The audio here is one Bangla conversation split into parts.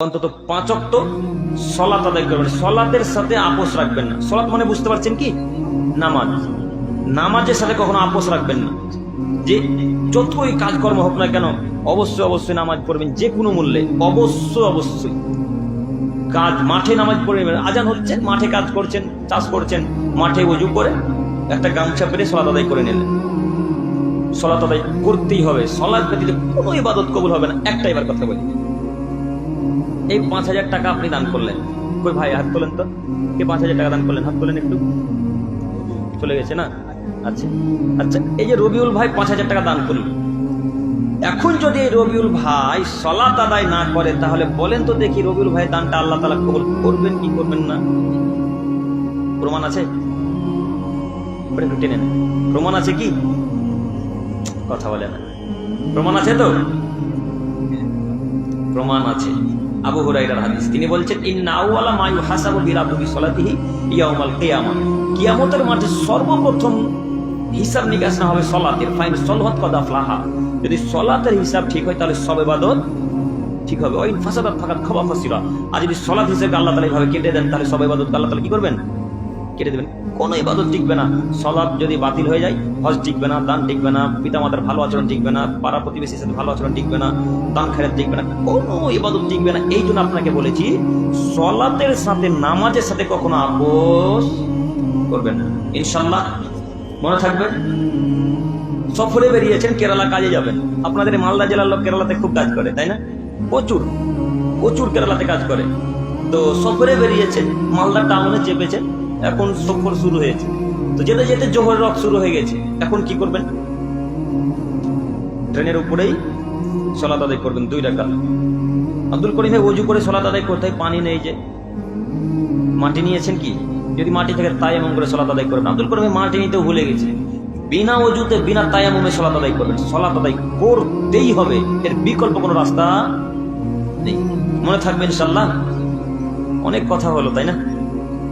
অন্তত পাঁচ অক্ত সলাত আদায় করবেন। সলাতের সাথে আপোষ রাখবেন না। সলাত মানে বুঝতে পারছেন কি? নামাজ। নামাজের সাথে কখনো আপোষ রাখবেন না। যে যতই কাজকর্ম হোক না কেন, অবশ্যই অবশ্যই নামাজ পড়বেন যে কোনো মূল্যে। অবশ্যই অবশ্যই। কাজ মাঠে নামাজ পড়ে নেবেন। আজান হচ্ছে, মাঠে কাজ করছেন, চাষ করছেন, মাঠে উজু করে একটা গামছা পেরে সলাত আদায় করে নিলেন। সলাত আদায় করতেই হবে। সলাৎ ব্যতীত কোনো ইবাদত কবুল হবে না। একটা এবার কথা বলি। এই পাঁচ হাজার টাকা আপনি দান করলেন। কই ভাই, হাত তোলেন তো। কে পাঁচ হাজার টাকা দান করলেন? হাত তোলেন একটু। চলে গেছে না? আচ্ছা আচ্ছা এই যে রবিউল ভাই পাঁচ হাজার টাকা দান করলেন এখন যদি এই রবিউল ভাই সলাত আদায় না করে, তাহলে বলেন তো দেখি রবিউল ভাই দানটা আল্লাহ তালা কবুল করবেন কি করবেন না। প্রমাণ আছে? টেনে প্রমাণ আছে কি? কথা বলে না। প্রমাণ আছে তো? প্রমাণ আছে। আবু হুরাইরার হাদিস। তিনি বলছেন, ইন্না আউয়ালা মা ইউহাসাবু বিরাবু বিসলাতিহি ইয়াউমাল কিয়ামা। কিয়ামতের মাঠে সর্বপ্রথম হিসাব নিকাশ না হবে সলাতের। ফাইন সলহত কদ আফলাহা যদি সলাতের হিসাব ঠিক হয়, তাহলে সব ইবাদত ঠিক হবে। ওই ফাসাদাত ফাকাত খাবা ফাসিরা। আর যদি সলাত হিসেবে আল্লাহ তাআলা এইভাবে কেটে দেন, তাহলে সব ইবাদত আল্লাহ তাআলা কি করবেন? কেটে দেবেন। কোনো ইবাদত টিকবে না। সলাপ যদি বাতিল হয়ে যায়, হজ টিকবে না, দান টিকবে না, পিতামাতার ভালো আচরণ টিকবে না, পাড়া প্রতিবেশীর সাথে ভালো আচরণ টিকবে না, দান খেরাত টিকবে না, কোনো ইবাদত টিকবে না। এই জন্য আপনাকে বলেছি, সলাতের সাথে নামাজের সাথে কখনো আপোষ করবেন না। ইনশাল্লাহ মনে থাকবে? সফরে বেরিয়েছেন, কেরালা কাজে যাবেন। আপনাদের মালদা জেলার লোক কেরালাতে খুব কাজ করে, তাই না? প্রচুর প্রচুর কেরালাতে কাজ করে। তো সফরে বেরিয়েছেন মালদা টাউনে চেপেছেন এখন সফর শুরু হয়েছে। তো যেতে যেতে জোহর রক শুরু হয়ে গেছে। এখন কি করবেন? ট্রেনের উপরেই সলাত আদায় করবেন, দুই টাকা আব্দুল করিমে অজু করে সলাত আদায় করতে পানি নেই যে। মাটি নিয়েছেন কি? যদি মাটি থেকে তায়ামুম করে সলাত আদায় করবেন। আব্দুল করিমে মাটি নিতেও ভুলে গেছে। বিনা অজুতে বিনা তায়ামুমে সলাত আদায় করবেন। সলাত আদায় করতেই হবে। এর বিকল্প কোনো রাস্তা নেই। মনে থাকবে ইনশাল্লাহ অনেক কথা হলো, তাই না?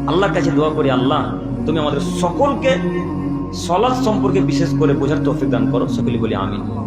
আল্লাহর কাছে দোয়া করি, আল্লাহ, তুমি আমাদের সকলকে সলাৎ সম্পর্কে বিশেষ করে বোঝার তফিক দান করো। সকলে বলি আমিন।